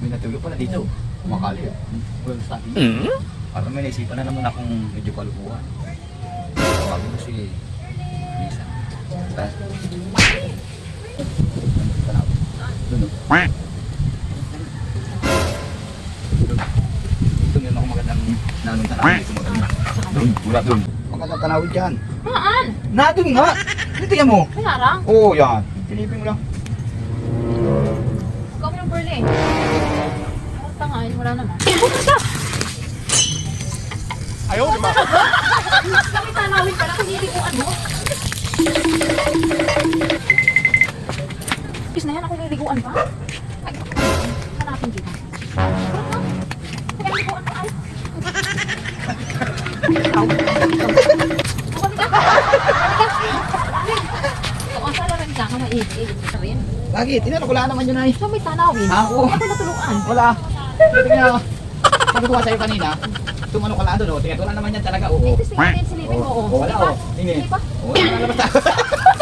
May natulog pala dito. Kumakali. Well, sabi. Parang may naisipan na naman akong medyo kalukuhan. Sabi ko si Lisa. Tara. Tanaw. Doon. oh. Doon. Doon yun ako magandang nanong tanawin. Dito maganda. Doon. Mula doon. Magandang tanawin dyan. Maan? Na, doon nga. Dito yan mo. May harang? Oo, yan. Silipin mo lang. Wala naman. Bukas ka! Ayaw, di ba? Kami tanawin ka lang, hindi ko ano. Bis na yan, ako niliguan pa. Ay, hanapin kita. Kaya niliguan pa, ay. Ikaw. Bakit? Tinanong ko lang naman yun ay. So, may tanawin. Ako. Ako natuluan. Wala. Niya, sabi ko nga sa'yo kanina, tumanong ka lang doon, oh. Tingnan, wala naman yan talaga, oo. Ito, silipin, silipin mo. Oo, oh. wala, Di ba? oh. Hindi. Di ba? Oo, lalabas na.